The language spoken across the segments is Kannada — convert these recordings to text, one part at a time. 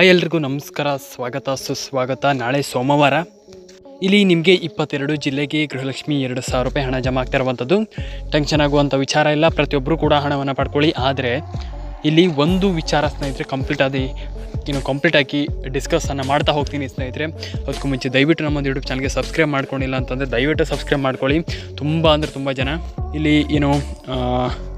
ಹಾಯ್ ಎಲ್ರಿಗೂ ನಮಸ್ಕಾರ, ಸ್ವಾಗತ, ಸುಸ್ವಾಗತ. ನಾಳೆ ಸೋಮವಾರ. ಇಲ್ಲಿ ನಿಮಗೆ ಇಪ್ಪತ್ತೆರಡು ಜಿಲ್ಲೆಗೆ ಗೃಹಲಕ್ಷ್ಮಿ ಎರಡು ಸಾವಿರ ರೂಪಾಯಿ ಹಣ ಜಮಾ ಆಗ್ತಾ ಇರುವಂಥದ್ದು ಟೆನ್ಷನ್ ಆಗುವಂಥ ವಿಚಾರ ಇಲ್ಲ ಪ್ರತಿಯೊಬ್ಬರು ಕೂಡ ಹಣವನ್ನು ಪಡ್ಕೊಳ್ಳಿ. ಆದರೆ, ಇಲ್ಲಿ ಒಂದು ವಿಚಾರ ಸ್ನೇಹಿತರೆ ಕಂಪ್ಲೀಟ್ ಆಗಿ, ಇನ್ನು ಕಂಪ್ಲೀಟ್ ಆಗಿ ಡಿಸ್ಕಸನ್ನು ಮಾಡ್ತಾ ಹೋಗ್ತೀನಿ ಸ್ನೇಹಿತರೆ. ಅದಕ್ಕೂ ಮುಂಚೆ ದಯವಿಟ್ಟು ನಮ್ಮೊಂದು ಯೂಟ್ಯೂಬ್ ಚಾನಲ್ಗೆ ಸಬ್ಸ್ಕ್ರೈಬ್ ಮಾಡ್ಕೊಂಡಿಲ್ಲ ಅಂತಂದರೆ ದಯವಿಟ್ಟು ಸಬ್ಸ್ಕ್ರೈಬ್ ಮಾಡ್ಕೊಳ್ಳಿ. ತುಂಬ ಅಂದರೆ ತುಂಬ ಜನ ಇಲ್ಲಿ ಏನು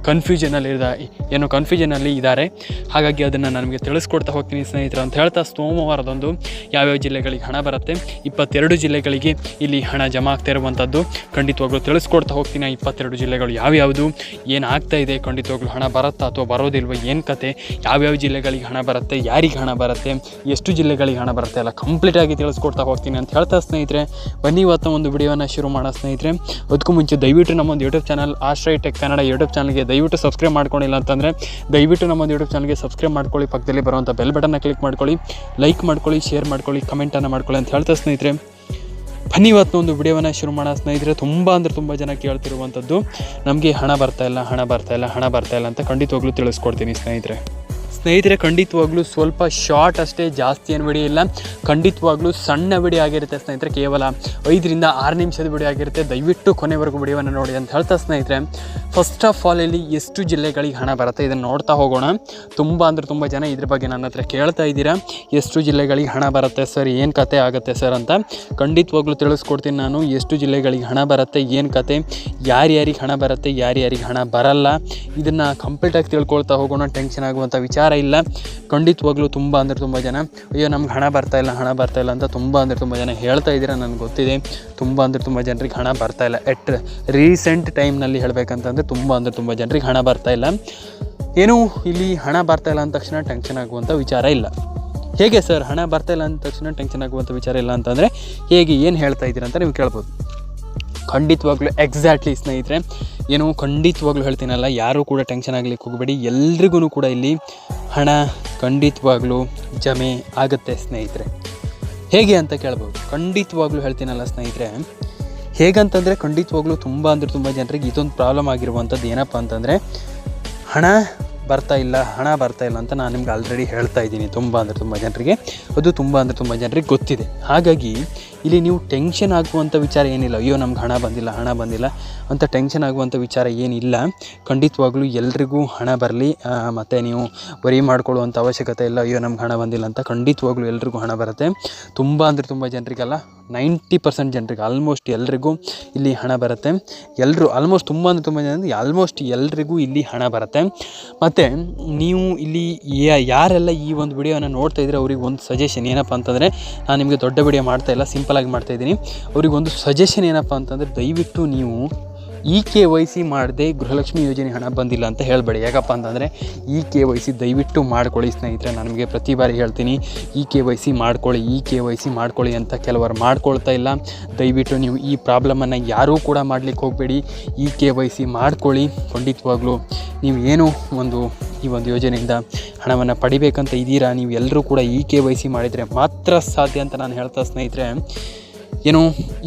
ಕನ್ಫ್ಯೂಷನಲ್ಲಿ ಇದ ಏನು ಕನ್ಫ್ಯೂಷನಲ್ಲಿ ಇದ್ದಾರೆ. ಹಾಗಾಗಿ ಅದನ್ನು ನನಗೆ ತಿಳಿಸ್ಕೊಡ್ತಾ ಹೋಗ್ತೀನಿ ಸ್ನೇಹಿತರೆ ಅಂತ ಹೇಳ್ತಾ ಸೋಮವಾರದೊಂದು ಯಾವ್ಯಾವ ಜಿಲ್ಲೆಗಳಿಗೆ ಹಣ ಬರುತ್ತೆ. ಇಪ್ಪತ್ತೆರಡು ಜಿಲ್ಲೆಗಳಿಗೆ ಇಲ್ಲಿ ಹಣ ಜಮಾ ಆಗ್ತಾ ಇರುವಂಥದ್ದು ಖಂಡಿತವಾಗ್ಲೂ ತಿಳಿಸ್ಕೊಡ್ತಾ ಹೋಗ್ತೀನಿ ಇಪ್ಪತ್ತೆರಡು ಜಿಲ್ಲೆಗಳು ಯಾವ್ಯಾವುದು, ಏನು ಆಗ್ತಾ ಇದೆ, ಖಂಡಿತವಾಗ್ಲೂ ಹಣ ಬರುತ್ತಾ ಅಥವಾ ಬರೋದಿಲ್ವ, ಏನು ಕತೆ, ಯಾವ್ಯಾವ ಜಿಲ್ಲೆಗಳಿಗೆ ಹಣ ಬರುತ್ತೆ, ಯಾರಿಗೆ ಹಣ ಬರುತ್ತೆ, ಎಷ್ಟು ಜಿಲ್ಲೆಗಳಿಗೆ ಹಣ ಬರುತ್ತೆ ಎಲ್ಲ ಕಂಪ್ಲೀಟಾಗಿ ತಿಳಿಸ್ಕೊಡ್ತಾ ಹೋಗ್ತೀನಿ ಅಂತ ಹೇಳ್ತಾ ಸ್ನೇಹಿತರೆ. ಬನ್ನಿ ಇವತ್ತು ಒಂದು ವಿಡಿಯೋನ ಶುರು ಮಾಡೋ ಸ್ನೇಹಿತರೆ. ಅದಕ್ಕೂ ಮುಂಚೆ ದಯವಿಟ್ಟು ನಮ್ಮೊಂದು YouTube channel Ashraya tech Kannada YouTube ಚಾನಲ್ಗೆ ದಯವಿಟ್ಟು ಸಬ್ಸ್ಕ್ರೈಬ್ ಮಾಡ್ಕೊಂಡಿಲ್ಲ ಅಂತಂದರೆ ದಯವಿಟ್ಟು ನಮ್ಮೊಂದು ಯೂಟ್ಯೂಬ್ ಚಾನಲ್ಗೆ ಸಬ್ಸ್ಕ್ರೈಬ್ ಮಾಡ್ಕೊಳ್ಳಿ, ಪಕ್ಕದಲ್ಲಿ ಬರುವಂಥ ಬೆಲ್ ಬಟನ್ನ ಕ್ಲಿಕ್ ಮಾಡ್ಕೊಳ್ಳಿ ಲೈಕ್ ಮಾಡ್ಕೊಳ್ಳಿ ಶೇರ್ ಮಾಡ್ಕೊಳ್ಳಿ ಕಮೆಂಟನ್ನು ಮಾಡ್ಕೊಳ್ಳಿ ಅಂತ ಹೇಳ್ತಾ ಸ್ನೇಹಿತರೆ. ಬನ್ನಿ ಇವತ್ತು ಒಂದು ವಿಡಿಯೋವನ್ನು ಶುರು ಮಾಡೋ ಸ್ನೇಹಿತರೆ. ತುಂಬ ಅಂದರೆ ತುಂಬ ಜನ ಕೇಳ್ತಿರುವಂಥದ್ದು ನಮಗೆ ಹಣ ಬರ್ತಾ ಇಲ್ಲ, ಹಣ ಬರ್ತಾ ಇಲ್ಲ, ಹಣ ಬರ್ತಾ ಇಲ್ಲ ಅಂತ ಖಂಡಿತವಾಗ್ಲೂ ತಿಳಿಸ್ಕೊಡ್ತೀನಿ ಸ್ನೇಹಿತರೆ. ಸ್ನೇಹಿತರೆ, ಖಂಡಿತವಾಗ್ಲೂ ಸ್ವಲ್ಪ ಶಾರ್ಟ್ ಅಷ್ಟೇ ಜಾಸ್ತಿ ಏನು ಬಿಡಿ ಇಲ್ಲ. ಖಂಡಿತವಾಗ್ಲೂ ಸಣ್ಣ ಬಿಡಿ ಆಗಿರುತ್ತೆ ಸ್ನೇಹಿತರೆ, ಕೇವಲ ಐದರಿಂದ ಆರು ನಿಮಿಷದ ಬಿಡಿ ಆಗಿರುತ್ತೆ. ದಯವಿಟ್ಟು ಕೊನೆವರೆಗೂ ಬಿಡಿಯನ್ನು ನೋಡಿ ಅಂತ ಹೇಳ್ತಾ ಸ್ನೇಹಿತರೆ. ಫಸ್ಟ್ ಆಫ್ ಆಲ್ ಇಲ್ಲಿ ಎಷ್ಟು ಜಿಲ್ಲೆಗಳಿಗೆ ಹಣ ಬರುತ್ತೆ ಇದನ್ನು ನೋಡ್ತಾ ಹೋಗೋಣ. ತುಂಬ ಅಂದರೆ ತುಂಬ ಜನ ಇದ್ರ ಬಗ್ಗೆ ನನ್ನ ಹತ್ರ ಕೇಳ್ತಾ ಇದ್ದೀರಾ. ಎಷ್ಟು ಜಿಲ್ಲೆಗಳಿಗೆ ಹಣ ಬರುತ್ತೆ ಸರ್? ಏನು ಕತೆ ಆಗುತ್ತೆ ಸರ್ ಅಂತ ಖಂಡಿತವಾಗ್ಲೂ ತಿಳಿಸ್ಕೊಡ್ತೀನಿ ನಾನು. ಎಷ್ಟು ಜಿಲ್ಲೆಗಳಿಗೆ ಹಣ ಬರುತ್ತೆ, ಏನು ಕತೆ, ಯಾರ್ಯಾರಿಗೆ ಹಣ ಬರುತ್ತೆ, ಯಾರ್ಯಾರಿಗೆ ಹಣ ಬರಲ್ಲ, ಇದನ್ನು ಕಂಪ್ಲೀಟಾಗಿ ತಿಳ್ಕೊಳ್ತಾ ಹೋಗೋಣ. ಟೆನ್ಷನ್ ಆಗುವಂಥ ವಿಚಾರ ಇಲ್ಲ. ಖಂಡಿತವಾಗ್ಲೂ ತುಂಬ ಅಂದರೆ ತುಂಬ ಜನ, ಅಯ್ಯೋ, ನಮ್ಗೆ ಹಣ ಬರ್ತಾ ಇಲ್ಲ, ಹಣ ಬರ್ತಾ ಇಲ್ಲ ಅಂತ ತುಂಬ ಅಂದರೆ ತುಂಬ ಜನ ಹೇಳ್ತಾ ಇದ್ದೀರಾ ನನಗೆ ಗೊತ್ತಿದೆ. ತುಂಬ ಅಂದರೆ ತುಂಬ ಜನರಿಗೆ ಹಣ ಬರ್ತಾ ಇಲ್ಲ. ಎಟ್ ರೀಸೆಂಟ್ ಟೈಮ್ನಲ್ಲಿ ಹೇಳಬೇಕಂತಂದರೆ ತುಂಬ ಅಂದರೆ ತುಂಬ ಜನರಿಗೆ ಹಣ ಬರ್ತಾ ಇಲ್ಲ. ಏನು ಇಲ್ಲಿ ಹಣ ಬರ್ತಾ ಇಲ್ಲ ಅಂದ ತಕ್ಷಣ ಟೆನ್ಷನ್ ಆಗುವಂಥ ವಿಚಾರ ಇಲ್ಲ. ಹೇಗೆ ಸರ್ ಹಣ ಬರ್ತಾ ಇಲ್ಲ ಅಂದ ತಕ್ಷಣ ಟೆನ್ಷನ್ ಆಗುವಂಥ ವಿಚಾರ ಇಲ್ಲ ಅಂತಂದರೆ ಹೇಗೆ, ಏನು ಹೇಳ್ತಾ ಇದ್ದೀರಾ ಅಂತ ನೀವು ಕೇಳ್ಬೋದು. ಖಂಡಿತವಾಗ್ಲೂ ಎಕ್ಸಾಕ್ಟ್ಲಿ ಸ್ನೇಹಿತರೆ ಏನು ಖಂಡಿತವಾಗ್ಲೂ ಹೇಳ್ತೀನಲ್ಲ, ಯಾರೂ ಕೂಡ ಟೆನ್ಷನ್ ಆಗಲಿಕ್ಕೆ ಹೋಗಬೇಡಿ. ಎಲ್ರಿಗೂ ಕೂಡ ಇಲ್ಲಿ ಹಣ ಖಂಡಿತವಾಗ್ಲೂ ಜಮೆ ಆಗುತ್ತೆ ಸ್ನೇಹಿತರೆ. ಹೇಗೆ ಅಂತ ಕೇಳ್ಬೋದು. ಖಂಡಿತವಾಗ್ಲೂ ಹೇಳ್ತೀನಲ್ಲ ಸ್ನೇಹಿತರೆ, ಹೇಗಂತಂದರೆ ಖಂಡಿತವಾಗ್ಲೂ ತುಂಬ ಅಂದರೆ ತುಂಬ ಜನರಿಗೆ ಇದೊಂದು ಪ್ರಾಬ್ಲಮ್ ಆಗಿರುವಂಥದ್ದು ಏನಪ್ಪ ಅಂತಂದರೆ, ಹಣ ಬರ್ತಾ ಇಲ್ಲ, ಹಣ ಬರ್ತಾ ಇಲ್ಲ ಅಂತ ನಾನು ನಿಮ್ಗೆ ಆಲ್ರೆಡಿ ಹೇಳ್ತಾ ಇದ್ದೀನಿ. ತುಂಬ ಅಂದರೆ ತುಂಬ ಜನರಿಗೆ, ಅದು ತುಂಬ ಅಂದರೆ ತುಂಬ ಜನರಿಗೆ ಗೊತ್ತಿದೆ. ಹಾಗಾಗಿ ಇಲ್ಲಿ ನೀವು ಟೆನ್ಷನ್ ಆಗುವಂಥ ವಿಚಾರ ಏನಿಲ್ಲ. ಅಯ್ಯೋ, ನಮ್ಗೆ ಹಣ ಬಂದಿಲ್ಲ ಹಣ ಬಂದಿಲ್ಲ ಅಂತ ಟೆನ್ಷನ್ ಆಗುವಂಥ ವಿಚಾರ ಏನಿಲ್ಲ. ಖಂಡಿತವಾಗ್ಲೂ ಎಲ್ರಿಗೂ ಹಣ ಬರಲಿ. ಮತ್ತು ನೀವು ವರಿ ಮಾಡ್ಕೊಳ್ಳುವಂಥ ಅವಶ್ಯಕತೆ ಇಲ್ಲ. ಅಯ್ಯೋ, ನಮ್ಗೆ ಹಣ ಬಂದಿಲ್ಲ ಅಂತ ಖಂಡಿತವಾಗ್ಲೂ ಎಲ್ರಿಗೂ ಹಣ ಬರುತ್ತೆ. ತುಂಬ ಅಂದರೆ ತುಂಬ ಜನರಿಗೆಲ್ಲ ನೈಂಟಿ ಪರ್ಸೆಂಟ್ ಜನರಿಗೆ ಆಲ್ಮೋಸ್ಟ್ ಎಲ್ರಿಗೂ ಇಲ್ಲಿ ಹಣ ಬರುತ್ತೆ. ಎಲ್ಲರೂ ಆಲ್ಮೋಸ್ಟ್ ತುಂಬ ಅಂದರೆ ತುಂಬ ಜನ ಆಲ್ಮೋಸ್ಟ್ ಎಲ್ರಿಗೂ ಇಲ್ಲಿ ಹಣ ಬರುತ್ತೆ. ಮತ್ತು ನೀವು ಇಲ್ಲಿ ಯಾರೆಲ್ಲ ಈ ಒಂದು ವಿಡಿಯೋನ ನೋಡ್ತಾ ಇದ್ರೆ ಅವ್ರಿಗೆ ಒಂದು ಸಜೆಷನ್ ಏನಪ್ಪ ಅಂತಂದರೆ, ನಾನು ನಿಮಗೆ ದೊಡ್ಡ ವಿಡಿಯೋ ಮಾಡ್ತಾ ಇಲ್ಲ ಸಿಂಪಲಾಗಿ ಮಾಡ್ತಾ ಇದ್ದೀನಿ. ಅವ್ರಿಗೆ ಒಂದು ಸಜೆಷನ್ ಏನಪ್ಪ ಅಂತಂದರೆ ದಯವಿಟ್ಟು ನೀವು ಇ ಕೆ ವೈ ಸಿ ಮಾಡದೆ ಗೃಹಲಕ್ಷ್ಮಿ ಯೋಜನೆ ಹಣ ಬಂದಿಲ್ಲ ಅಂತ ಹೇಳಬೇಡಿ. ಯಾಕಪ್ಪ ಅಂತಂದರೆ ಇ ಕೆ ವೈ ಸಿ ದಯವಿಟ್ಟು ಮಾಡ್ಕೊಳ್ಳಿ ಸ್ನೇಹಿತರೆ. ನಮಗೆ ಪ್ರತಿ ಬಾರಿ ಹೇಳ್ತೀನಿ ಇ ಕೆ ವೈ ಸಿ ಮಾಡ್ಕೊಳ್ಳಿ ಇ ಕೆ ವೈ ಸಿ ಮಾಡ್ಕೊಳ್ಳಿ ಅಂತ ಕೆಲವರು ಮಾಡ್ಕೊಳ್ತಾ ಇಲ್ಲ. ದಯವಿಟ್ಟು ನೀವು ಈ ಪ್ರಾಬ್ಲಮನ್ನು ಯಾರೂ ಕೂಡ ಮಾಡಲಿಕ್ಕೆ ಹೋಗಬೇಡಿ. ಇ ಕೆ ವೈ ಸಿ ಮಾಡ್ಕೊಳ್ಳಿ. ಖಂಡಿತವಾಗ್ಲೂ ನೀವು ಏನು ಒಂದು ಈ ಒಂದು ಯೋಜನೆಯಿಂದ ಹಣವನ್ನು ಪಡಿಬೇಕಂತ ಇದ್ದೀರಾ? ನೀವು ಎಲ್ಲರೂ ಕೂಡ ಇ ಕೆ ವೈ ಸಿ ಮಾಡಿದರೆ ಮಾತ್ರ ಸಾಧ್ಯ ಅಂತ ನಾನು ಹೇಳ್ತಾ ಸ್ನೇಹಿತರೆ. ಏನು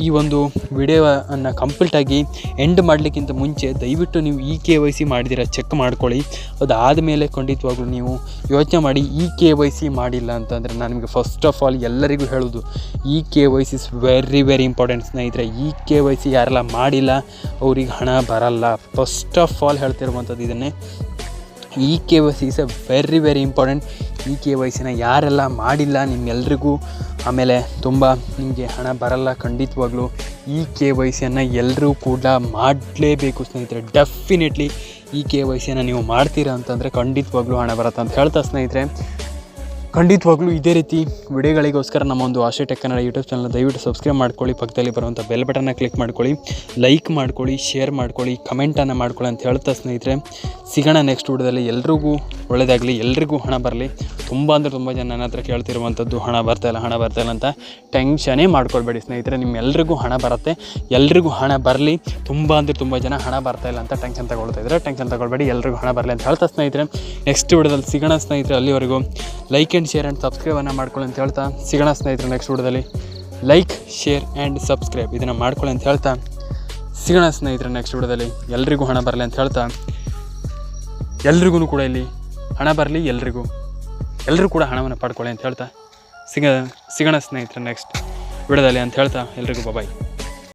ಈ ಒಂದು ವಿಡಿಯೋವನ್ನು ಕಂಪ್ಲೀಟಾಗಿ ಎಂಡ್ ಮಾಡಲಿಕ್ಕಿಂತ ಮುಂಚೆ ದಯವಿಟ್ಟು ನೀವು ಇ ಕೆ ವೈ ಸಿ ಮಾಡಿದಿರ ಚೆಕ್ ಮಾಡ್ಕೊಳ್ಳಿ. ಅದಾದ ಮೇಲೆ ಖಂಡಿತವಾಗ್ಲೂ ನೀವು ಯೋಚನೆ ಮಾಡಿ ಇ ಕೆ ವೈ ಸಿ ಮಾಡಿಲ್ಲ ಅಂತಂದರೆ ನಾನು ನಿಮಗೆ ಫಸ್ಟ್ ಆಫ್ ಆಲ್ ಎಲ್ಲರಿಗೂ ಹೇಳೋದು E K Y C is very very important ಸ್ನೇಹಿತರೆ. ಇ ಕೆ ವೈ ಸಿ ಯಾರೆಲ್ಲ ಮಾಡಿಲ್ಲ, ಅವ್ರಿಗೆ ಹಣ ಬರಲ್ಲ. ಫಸ್ಟ್ ಆಫ್ ಆಲ್ ಹೇಳ್ತಿರುವಂಥದ್ದು ಇದನ್ನೇ E K Y C is a very very important E K Y ಸಿನ ಯಾರೆಲ್ಲ ಮಾಡಿಲ್ಲ ನಿಮ್ಮೆಲ್ರಿಗೂ, ಆಮೇಲೆ ತುಂಬ ನಿಮಗೆ ಹಣ ಬರಲ್ಲ ಖಂಡಿತವಾಗ್ಲೂ ಇ ಕೆ ವೈ ಸಿಯನ್ನು ಎಲ್ಲರೂ ಕೂಡ ಮಾಡಲೇಬೇಕು ಸ್ನೇಹಿತರೆ ಡೆಫಿನೆಟ್ಲಿ ಇ ಕೆ ವೈ ಸಿಯನ್ನು ನೀವು ಮಾಡ್ತೀರಾ ಅಂತಂದರೆ ಖಂಡಿತವಾಗ್ಲೂ ಹಣ ಬರುತ್ತೆ ಅಂತ ಹೇಳ್ತಾ ಸ್ನೇಹಿತರೆ. ಖಂಡಿತವಾಗ್ಲೂ ಇದೇ ರೀತಿ ವಿಡಿಯೋಗಳಿಗೋಸ್ಕರ ನಮ್ಮ ಒಂದು ಆಶೆ ಟೆಕ್ ಕನ್ನಡ ಯೂಟ್ಯೂಬ್ ಚಾನಲ್ ದಯವಿಟ್ಟು ಸಬ್ಸ್ಕ್ರೈಬ್ ಮಾಡ್ಕೊಳ್ಳಿ, ಪಕ್ಕದಲ್ಲಿ ಬರುವಂಥ ಬೆಲ್ ಬಟನ್ನ ಕ್ಲಿಕ್ ಮಾಡ್ಕೊಳ್ಳಿ, ಲೈಕ್ ಮಾಡ್ಕೊಳ್ಳಿ, ಶೇರ್ ಮಾಡ್ಕೊಳ್ಳಿ, ಕಮೆಂಟನ್ನು ಮಾಡ್ಕೊಳ್ಳಿ ಅಂತ ಹೇಳ್ತಾ ಸ್ನೇಹಿತರೆ, ಸಿಗೋಣ ನೆಕ್ಸ್ಟ್ ವಿಡಿಯೋದಲ್ಲಿ ಎಲ್ರಿಗೂ ಒಳ್ಳೆಯದಾಗಲಿ ಎಲ್ರಿಗೂ ಹಣ ಬರಲಿ. ತುಂಬ ಅಂದರೆ ತುಂಬ ಜನ ನನ್ನ ಹತ್ರ ಕೇಳ್ತಿರುವಂಥದ್ದು, ಹಣ ಬರ್ತಾ ಇಲ್ಲ, ಹಣ ಬರ್ತಾ ಇಲ್ಲ ಅಂತ ಟೆನ್ಷನೇ ಮಾಡ್ಕೊಳ್ಬೇಡಿ ಸ್ನೇಹಿತರೆ ನಿಮ್ಮೆಲ್ಲರಿಗೂ ಹಣ ಬರುತ್ತೆ. ಎಲ್ರಿಗೂ ಹಣ ಬರಲಿ. ತುಂಬ ಅಂದರೆ ತುಂಬ ಜನ ಹಣ ಬರ್ತಾ ಇಲ್ಲ ಅಂತ ಟೆನ್ಷನ್ ತಗೊಳ್ತಾ ಇದ್ದಾರೆ ಟೆನ್ಷನ್ ತಗೊಳ್ಬೇಡಿ, ಎಲ್ರಿಗೂ ಹಣ ಬರಲಿ ಅಂತ ಹೇಳ್ತಾ ಸ್ನೇಹಿತರೆ. ನೆಕ್ಸ್ಟ್ ವಿಡಿಯೋದಲ್ಲಿ ಸಿಗೋಣ ಸ್ನೇಹಿತರೆ ಅಲ್ಲಿವರೆಗೂ. ಲೈಕ್ ಆ್ಯಂಡ್ ಶೇರ್ ಆ್ಯಂಡ್ ಸಬ್ಸ್ಕ್ರೈಬನ್ನು ಮಾಡ್ಕೊಳ್ಳಿ ಅಂತ ಹೇಳ್ತಾ ಸಿಗೋಣ ಸ್ನೇಹಿತರೆ ನೆಕ್ಸ್ಟ್ ವಿಡಿಯೋದಲ್ಲಿ. ಲೈಕ್ ಶೇರ್ ಆ್ಯಂಡ್ ಸಬ್ಸ್ಕ್ರೈಬ್ ಇದನ್ನು ಮಾಡ್ಕೊಳ್ಳಿ ಅಂತ ಹೇಳ್ತಾ ಸಿಗೋಣ ಸ್ನೇಹಿತರೆ ನೆಕ್ಸ್ಟ್ ವಿಡಿಯೋದಲ್ಲಿ. ಎಲ್ರಿಗೂ ಹಣ ಬರಲಿ ಅಂತ ಹೇಳ್ತಾ. ಎಲ್ರಿಗೂ ಕೂಡ ಇಲ್ಲಿ ಹಣ ಬರಲಿ, ಎಲ್ರಿಗೂ. ಎಲ್ಲರೂ ಕೂಡ ಹಣವನ್ನು ಪಡ್ಕೊಳ್ಳಿ ಅಂತ ಹೇಳ್ತಾ ಸಿಗ ಸಿಗೋಣ ಸ್ನೇಹಿತರೆ ನೆಕ್ಸ್ಟ್ ವಿಡಿಯೋದಲ್ಲಿ ಅಂತ ಹೇಳ್ತಾ ಎಲ್ರಿಗೂ ಬಾಯ್